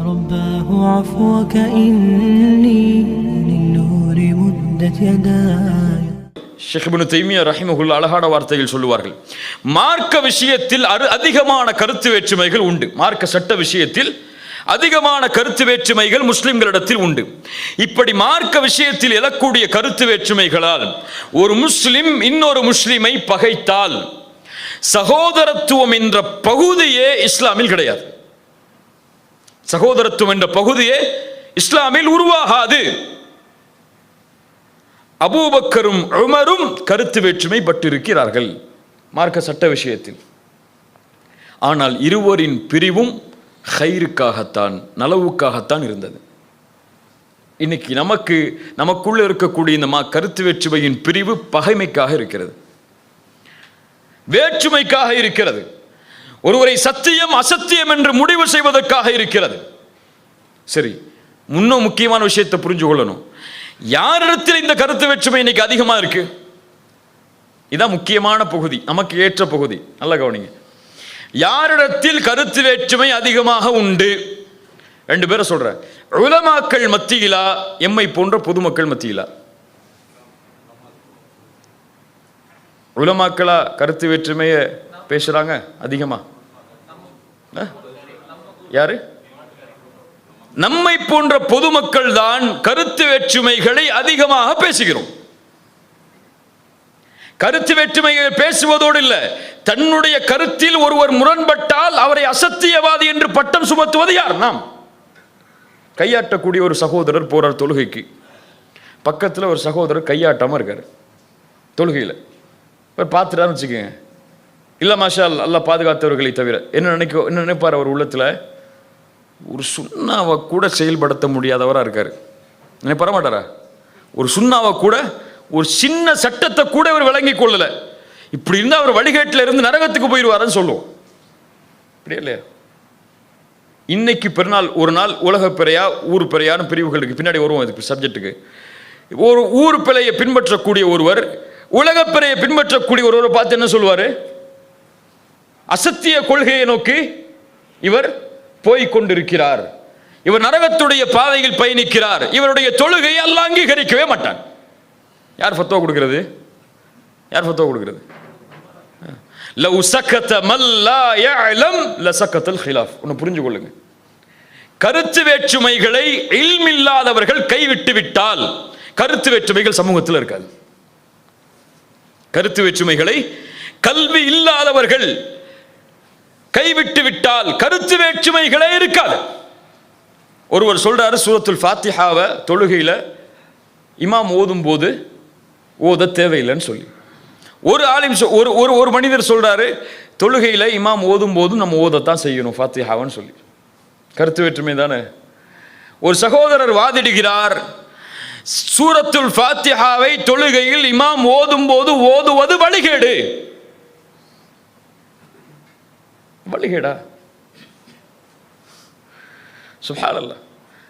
رباه عفوك إني للنور مدت يداي ஷேக் இப்னு தைமியா ரஹிமகுல் அழகான வார்த்தைகள் சொல்லுவார்கள் மார்க்க விஷயத்தில் அரு அதிகமான கருத்து வேற்றுமைகள் உண்டு மார்க்க சட்ட விஷயத்தில் அதிகமான கருத்து வேற்றுமைகள் முஸ்லிம்களிடத்தில் உண்டு இப்படி மார்க்க விஷயத்தில் எழக்கூடிய கருத்து வேற்றுமைகளால் ஒரு முஸ்லிம் இன்னொரு முஸ்லிமை பகைத்தால் சகோதரத்துவம் என்ற பகுதியே இஸ்லாமில் கிடையாது சகோதரத்துவம் என்ற பகுதியே இஸ்லாமில் உருவாகாது. அபூபக்கரும் உமரும் கருத்து வேற்றுமை பட்டிருக்கிறார்கள் மார்க்க சட்ட விஷயத்தில். ஆனால் இருவரின் பிரிவும் ஹைருக்காகத்தான் நலவுக்காகத்தான் இருந்தது. இன்னைக்கு நமக்கு நமக்குள்ள இருக்கக்கூடிய இந்த மா கருத்து வேற்றுமையின் பிரிவு பகைமைக்காக இருக்கிறது. வேற்றுமைக்காக இருக்கிறது. ஒருவரை சத்தியம் அசத்தியம் என்று முடிவு செய்வதற்காக இருக்கிறது. சரி முன்னும் முக்கியமான விஷயத்தை புரிஞ்சு கொள்ளணும். யாரிடத்தில் இந்த கருத்து வேற்றுமை இன்னைக்கு அதிகமாக இருக்கு? இதான் முக்கியமான பகுதி நமக்கு ஏற்ற பகுதி. நல்ல கவனிங்க. யாரிடத்தில் கருத்து வேற்றுமை அதிகமாக உண்டு? ரெண்டு பேரை சொல்ற. உலமாக்கள் மத்தியிலா எம்மை போன்ற பொதுமக்கள் மத்தியிலா? உலமாக்களா கருத்து வேற்றுமையை பேசுறாங்க அதிகமாக யாரு? நம்மை போன்ற பொதுமக்கள் தான் கருத்து வேற்றுமைகளை அதிகமாக பேசுகிறோம். கருத்து வேற்றுமையை பேசுவதோடு இல்ல தன்னுடைய கருத்தில் ஒருவர் முரண்பட்டால் அவரை அசத்தியவாதி என்று பட்டம் சுமத்துவது யார்? நாம். கையாட்டக்கூடிய ஒரு சகோதரர் போறார் தொழுகைக்கு. பக்கத்தில் ஒரு சகோதரர் கையாட்டமாக இருக்காரு. தொழுகையில். பார்த்துட்டாருன்னு வச்சுக்கோங்க. இல்லை மாஷா அல்லாஹ், பாதுகாத்தவர்களை தவிர என்ன நினைக்க என்ன நினைப்பார் அவர் உள்ளத்தில்? ஒரு சுண்ணாவை கூட செயல்படுத்த முடியாதவராக இருக்கார். நினைப்பார மாட்டாரா ஒரு சுண்ணாவை கூட ஒரு சின்ன சட்டத்தை கூட இவர் விளங்கி கொள்ளலை. இப்படி இருந்தால் அவர் வழிகேட்டில் இருந்து நரகத்துக்கு போயிடுவாருன்னு சொல்லுவோம். இப்படியே இல்லையா? இன்னைக்கு பெருநாள் ஒரு நாள் உலக பிறையா ஊர் பிறையான பிரிவுகளுக்கு பின்னாடி வருவோம் இதுக்கு சப்ஜெக்ட்டுக்கு ஒரு ஊர் பிழையை பின்பற்றக்கூடிய ஒருவர் உலகப்பிறையை பின்பற்றக்கூடிய ஒருவரை பார்த்து என்ன சொல்லுவார்? அசத்திய கொள்கையை நோக்கி இவர் போய்கொண்டிருக்கிறார். இவர் நரகத்துடைய பாதையில் பயணிக்கிறார். இவருடைய தொழுகையை அல்ல அங்கீகரிக்கவே மாட்டான். யார் பத்தோ கொடுக்கிறது? யார் பத்தோ கொடுக்கிறது? லவ் சக்கத்த மல்லா யஅலம் லசக்கத்தல் ஹிலாஃப். ஒன்று புரிஞ்சு கொள்ளுங்க கருத்து வேற்றுமைகளை இல்மில்லாதவர்கள் கைவிட்டு விட்டால் கருத்து வேற்றுமைகள் சமூகத்தில் இருக்காது. கருத்து வேற்றுமைகளை கல்வி இல்லாதவர்கள் கைவிட்டு விட்டால் கருத்து வேற்றுமைகளே இருக்காது. ஒருவர் சொல்றாரு சூரத்துல் ஃபாத்திஹாவை தொழுகையில இமாம் ஓதும் போது ஓத தேவையில்லைன்னு சொல்லி. ஒரு ஆலிம் சொ- ஒரு ஒரு ஒரு மனிதர் சொல்றாரு தொழுகையில் இமாம் ஓதும் போதும் நம்ம ஓதத்தான் செய்யணும் ஃபாத்திஹாவன்னு சொல்லி. கருத்து வேற்றுமை தானே? ஒரு சகோதரர் வாதிடுகிறார் சூரத்துல் ஃபாத்திஹாவை தொழுகையில் இமாம் ஓதும் போது ஓதுவது வழிகேடு. வழிகேடா சுப்ஹானல்லாஹ்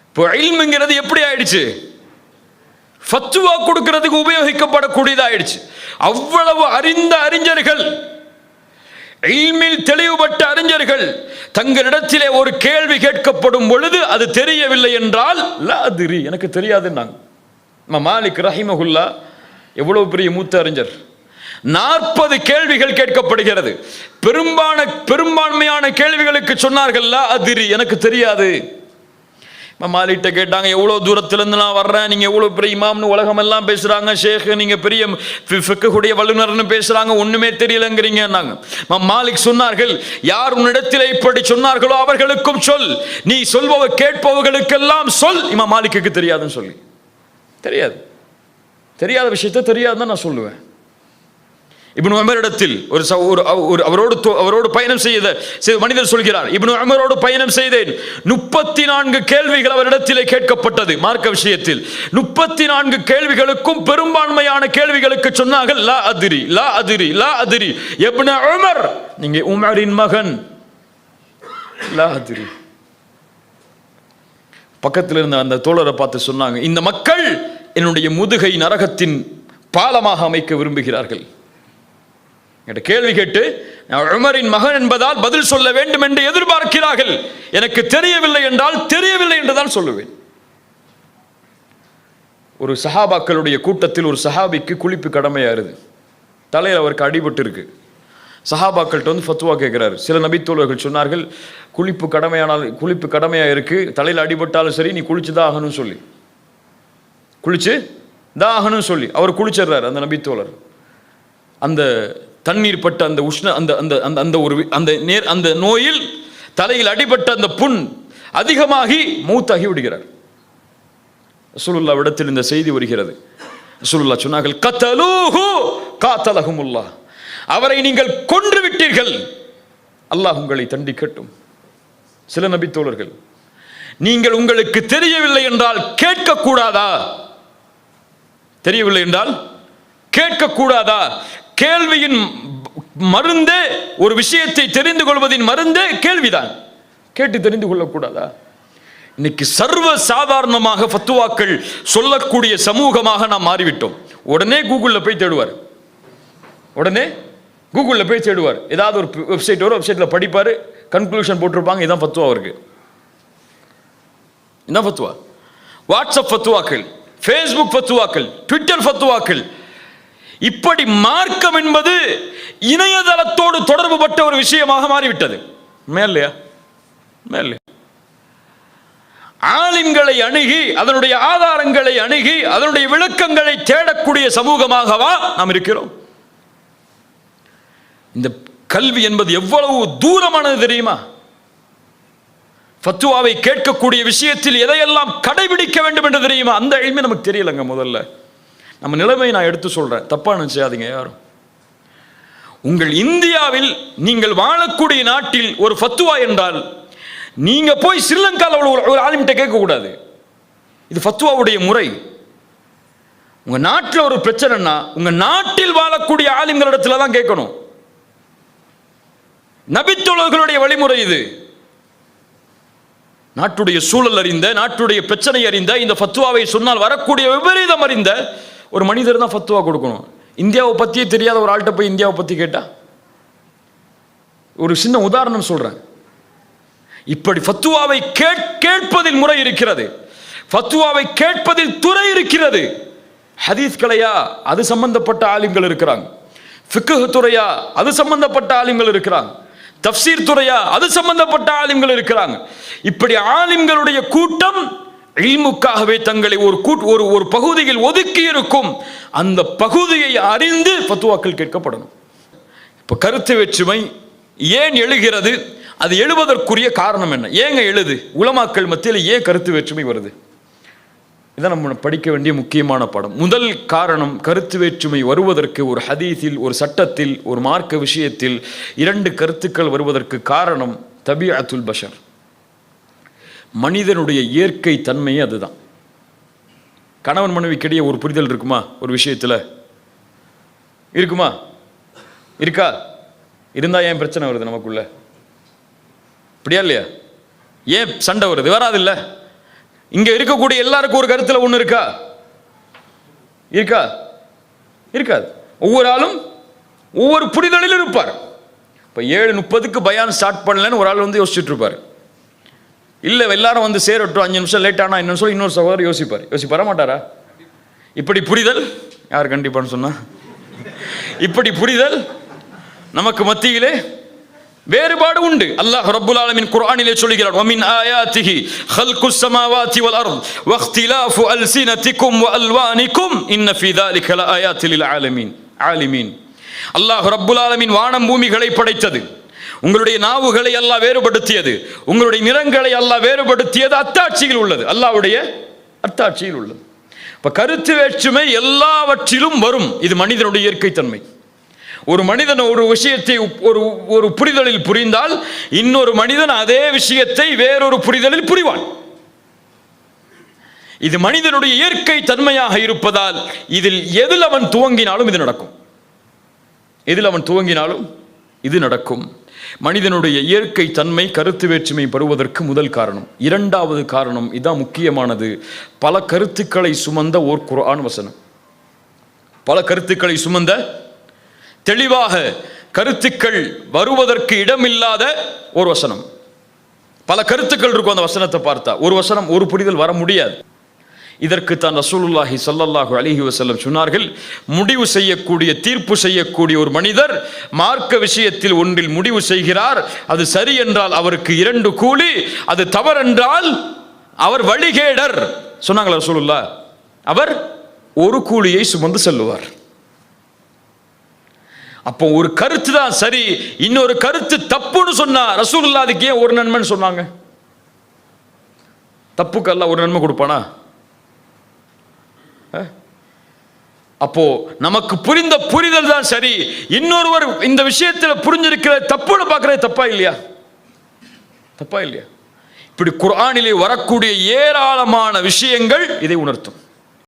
இப்போ இல்முங்கிறது எப்படி ஆயிடுச்சு? ஃபத்துவா கொடுக்கறதுக்கு உபயோகிக்கப்படக்கூடியதாயிடுச்சு. அவ்வளவு அறிந்த அறிஞர்கள் இல்மில் தெளிவுபட்ட அறிஞர்கள் தங்களிடத்திலே ஒரு கேள்வி கேட்கப்படும் பொழுது அது தெரியவில்லை என்றால் லா எனக்கு தெரியாதுன்னாங்க. நம்ம மாலிக் ரஹிமகுல்லா எவ்வளவு பெரிய மூத்த அறிஞர்? நாற்பது கேள்விகள் கேட்கப்படுகிறது. பெரும்பான பெரும்பான்மையான கேள்விகளுக்கு சொன்னார்கள்ல அதிரி. எனக்கு தெரியாது. மாலிட்ட கேட்டாங்க எவ்வளோ தூரத்துலேருந்து நான் வர்றேன்? நீங்கள் எவ்வளோ பெரிய இமாம்னு உலகமெல்லாம் பேசுகிறாங்க ஷேக். நீங்கள் பெரிய ஃபிக்குடைய வல்லுநர்னு பேசுகிறாங்க ஒன்றுமே தெரியலங்கிறீங்கன்னாங்க இமாம் மாலிக் சொன்னார்கள் யார் உன்னிடத்தில் இப்படி சொன்னார்களோ அவர்களுக்கும் சொல். நீ சொல்பவ கேட்பவர்களுக்கெல்லாம் சொல். இம்மா மாலிக்குக்கு தெரியாதுன்னு சொல்லி. தெரியாது. தெரியாத விஷயத்த தெரியாதுன்னு நான் சொல்லுவேன். இப்னு அமரிடத்தில் ஒரு ச- ஒரு ஒரு அவரோடு தோ- அவரோடு பயணம் செய்த செய்த மனிதர் சொல்கிறார் இப்னு அமரோடு பயணம் செய்தேன். முப்பத்தி நான்கு கேள்விகள் அவரிடத்திலே கேட்கப்பட்டது மார்க்க விஷயத்தில். முப்பத்தி நான்கு கேள்விகளுக்கும் பெரும்பான்மையான கேள்விகளுக்கு சொன்னார்கள் லா அதிரி லா அதிரி லா அதிரி இப்னு உமர். நீங்க உமரின் மகன். லா அதிரி. பக்கத்தில் இருந்த அந்த தோழரை பார்த்து சொன்னாங்க இந்த மக்கள் என்னுடைய முதுகை நரகத்தின் பாலமாக அமைக்க விரும்புகிறார்கள். என்கிட்ட கேள்வி கேட்டு நான் உமரின் மகன் என்பதால் பதில் சொல்ல வேண்டும் என்று எதிர்பார்க்கிறார்கள். எனக்கு தெரியவில்லை என்றால் தெரியவில்லை என்றுதான் சொல்லுவேன். ஒரு சஹாபாக்களுடைய கூட்டத்தில் ஒரு சஹாபிக்கு குளிப்பு கடமையாருது தலையில் அவருக்கு அடிபட்டு இருக்கு. சஹாபாக்கள்கிட்ட வந்து ஃபத்துவா கேட்குறாரு சில நபித்தோழர்கள் சொன்னார்கள் குளிப்பு கடமையானால் குளிப்பு கடமையாக இருக்கு. தலையில் அடிபட்டாலும் சரி நீ குளிச்சு தான் ஆகணும்னு சொல்லி. குளிச்சு தான் ஆகணும்னு சொல்லி. அவர் குளிச்சிடுறாரு அந்த நபித்தோழர். அந்த தண்ணீர் பட்ட அந்த உஷ்ண அந்த அந்த அந்த அந்த ஒரு அந்த நேர் அந்த நோயில் தலையில் அடிபட்ட அந்த புண் அதிகமாகி மூத்தாகி விடுகிறார். ரசூலுல்லா இடத்தில் இந்த செய்தி வருகிறது. ரசூலுல்லா சொன்னார்கள் கத்தலூஹு காத்தலகுமுல்லா அவரை நீங்கள் கொன்று விட்டீர்கள். அல்லாஹ் உங்களை தண்டிக்கட்டும் சில நபி தோழர்கள் நீங்கள் உங்களுக்கு தெரியவில்லை என்றால் கேட்கக்கூடாதா? தெரியவில்லை என்றால் கேட்கக்கூடாதா? கேள்வியின் மருந்தே ஒரு விஷயத்தை தெரிந்து கொள்வதின் மருந்தே கேள்விதான். கேட்டு தெரிந்து கொள்ளக்கூடாதா? இன்னைக்கு சர்வ சாதாரணமாக ஃபத்துவாக்கள் சொல்லக்கூடிய சமூகமாக நாம் மாறிவிட்டோம். உடனே கூகுளில் போய் தேடுவார். உடனே கூகுளில் போய் தேடுவார். ஏதாவது ஒரு வெப்சைட் வரும் வெப்சைட்டில் படிப்பார் கன்க்ளூஷன் போட்டிருப்பாங்க இதான் ஃபத்துவா அவருக்கு. இதான் ஃபத்துவா. வாட்ஸ்அப் ஃபத்துவாக்கள் ஃபேஸ்புக் ஃபத்துவாக்கள் ட்விட்டர் ஃபத்துவாக்கள் இப்படி மார்க்கம் என்பது இணையதளத்தோடு தொடர்புபட்ட ஒரு விஷயமாக மாறிவிட்டது. மேலையா மேலே ஆலிம்களை அணுகி அதனுடைய ஆதாரங்களை அணுகி அதனுடைய விளக்கங்களை தேடக்கூடிய சமூகமாகவா நாம் இருக்கிறோம்? இந்த கல்வி என்பது எவ்வளவு தூரமானது தெரியுமா? ஃபத்துவாவை கேட்கக்கூடிய விஷயத்தில் எதையெல்லாம் கடைபிடிக்க வேண்டும் என்று தெரியுமா? அந்த எளிமை நமக்கு தெரியலங்க முதல்ல. நம்ம நிலைமையை நான் எடுத்து சொல்கிறேன் தப்பாக நினச்சாதீங்க யாரும். உங்கள் இந்தியாவில் நீங்கள் வாழக்கூடிய நாட்டில் ஒரு ஃபத்துவா என்றால் நீங்கள் போய் ஸ்ரீலங்காவில் ஒரு ஒரு ஆளுமிட்ட கேட்கக்கூடாது. இது ஃபத்துவாவுடைய முறை. உங்கள் நாட்டில் ஒரு பிரச்சனைன்னா உங்கள் நாட்டில் வாழக்கூடிய ஆலிம்களிடத்துல தான் கேட்கணும். நபித்தோழர்களுடைய வழிமுறை இது. நாட்டுடைய சூழல் அறிந்த நாட்டுடைய பிரச்சனை அறிந்த இந்த ஃபத்துவாவை சொன்னால் வரக்கூடிய விபரீதம் அறிந்த ஒரு மனிதர் தான் ஃபத்துவா கொடுக்கணும். இந்தியாவை பற்றியே தெரியாத ஒரு ஆள்கிட்ட போய் இந்தியாவை பற்றி கேட்டா? ஒரு சின்ன உதாரணம் சொல்கிறேன் இப்படி ஃபத்துவாவை கேட் கேட்பதில் முறை இருக்கிறது. ஃபத்துவாவை கேட்பதில் துறை இருக்கிறது. ஹதீஸ் கலையா அது சம்பந்தப்பட்ட ஆலிம்கள் இருக்கிறாங்க. ஃபிக்கு துறையா அது சம்பந்தப்பட்ட ஆலிம்கள் இருக்கிறாங்க. தப்சீர் துறையா அது சம்பந்தப்பட்ட ஆலிம்கள் இருக்கிறாங்க. இப்படி ஆலிம்களுடைய கூட்டம் இல்முக்காகவே தங்களை ஒரு கூட் ஒரு ஒரு பகுதியில் ஒதுக்கி இருக்கும் அந்த பகுதியை அறிந்து பத்துவாக்கள் கேட்கப்படணும். இப்போ கருத்து வேற்றுமை ஏன் எழுகிறது? அது எழுவதற்குரிய காரணம் என்ன? ஏங்க எழுது? உலமாக்கள் மத்தியில் ஏன் கருத்து வேற்றுமை வருது? இதை நம்ம படிக்க வேண்டிய முக்கியமான படம். முதல் காரணம் கருத்து வேற்றுமை வருவதற்கு ஒரு ஹதீஸில் ஒரு சட்டத்தில் ஒரு மார்க்க விஷயத்தில் இரண்டு கருத்துக்கள் வருவதற்கு காரணம் தபி அத்துல் பஷர். மனிதனுடைய இயற்கை தன்மையே அதுதான். கணவன் மனைவிக்கிடையே ஒரு புரிதல் இருக்குமா? ஒரு விஷயத்தில். இருக்குமா? இருக்கா? இருந்தா ஏன் பிரச்சனை வருது நமக்குள்ள? இப்படியா இல்லையா? ஏன் சண்டை வருது? வராது இல்லை இங்கே இருக்கக்கூடிய எல்லாருக்கும் ஒரு கருத்தில் ஒன்று இருக்கா? இருக்கா? இருக்காது. ஒவ்வொரு ஆளும் ஒவ்வொரு புரிதலில் இருப்பார். இப்போ ஏழு முப்பதுக்கு பயான் ஸ்டார்ட் பண்ணலன்னு ஒரு ஆள் வந்து யோசிச்சுட்டு இருப்பார். இல்லை எல்லாரும் வந்து சேரட்டும் அஞ்சு நிமிஷம் லேட் ஆனால் இன்னும் சொல்லி இன்னொரு சகோதரர் யோசிப்பார். யோசிப்பார மாட்டாரா இப்படி புரிதல்? யார் கண்டிப்பான்னு சொன்னால் இப்படி புரிதல் நமக்கு மத்தியிலே வேறுபாடு உண்டு. அல்லாஹ் ரப்புல் ஆலமின் குர்ஆனிலே சொல்கிறார் வமின் ஆயாத்திஹி خلقு السماوات والارض واختلاف السنتكم والوانكم ان في ذلك لآيات للعالمين عالمين அல்லாஹ் ரப்புல் ஆலமின் வானம் பூமிகளை படைத்தது. உங்களுடைய நாவுகளை அல்லாஹ் வேறுபடுத்தியது. உங்களுடைய நிறங்களை அல்லாஹ் வேறுபடுத்தியது. அத்தாட்சியில் உள்ளது. அல்லாவுடைய அத்தாட்சியில் உள்ளது. இப்ப கருத்து வேற்றுமை எல்லாவற்றிலும் வரும். இது மனிதனுடைய இயற்கை தன்மை ஒரு மனிதன் ஒரு விஷயத்தை ஒரு ஒரு புரிதலில் புரிந்தால் இன்னொரு மனிதன் அதே விஷயத்தை வேறொரு புரிதலில் புரிவான். இது மனிதனுடைய இயற்கை தன்மையாக இருப்பதால் இதில் எதில் அவன் துவங்கினாலும் இது நடக்கும். எதில் அவன் துவங்கினாலும் இது நடக்கும். மனிதனுடைய இயற்கை தன்மை கருத்து வேற்றுமை பெறுவதற்கு முதல் காரணம். இரண்டாவது காரணம் இதான் முக்கியமானது. பல கருத்துக்களை சுமந்த ஓர் குரான் வசனம். பல கருத்துக்களை சுமந்த தெளிவாக கருத்துக்கள் வருவதற்கு இடமில்லாத ஒரு வசனம். பல கருத்துக்கள் இருக்கும் அந்த வசனத்தை பார்த்தா. ஒரு வசனம் ஒரு புரிதல் வர முடியாது. இதற்கு தான் ரசூலுல்லாஹி சல்லல்லாஹு அலிஹி வசல்லம் சொன்னார்கள் முடிவு செய்யக்கூடிய தீர்ப்பு செய்யக்கூடிய ஒரு மனிதர் மார்க்க விஷயத்தில் ஒன்றில் முடிவு செய்கிறார். அது சரி என்றால் அவருக்கு இரண்டு கூலி அது தவறென்றால் அவர் வழிகேடர். சொன்னாங்களா ரசூலுல்லா அவர் ஒரு கூலியை சுமந்து செல்லுவார். அப்போ ஒரு கருத்து தான் சரி இன்னொரு கருத்து தப்புன்னு சொன்னா ரசூலுல்லா அதுக்கு ஏன் ஒரு நன்மைன்னு சொன்னாங்க? தப்புக்கு அல்ல ஒரு நன்மை கொடுப்பானா? அப்போ நமக்கு புரிந்த புரிதல் தான் சரி. இன்னொருவர் இந்த விஷயத்தில் புரிஞ்சிருக்கிற தப்புன்னு பார்க்கறது தப்பா இல்லையா? தப்பா இல்லையா? இப்படி குரானிலே வரக்கூடிய ஏராளமான விஷயங்கள் இதை உணர்த்தும்.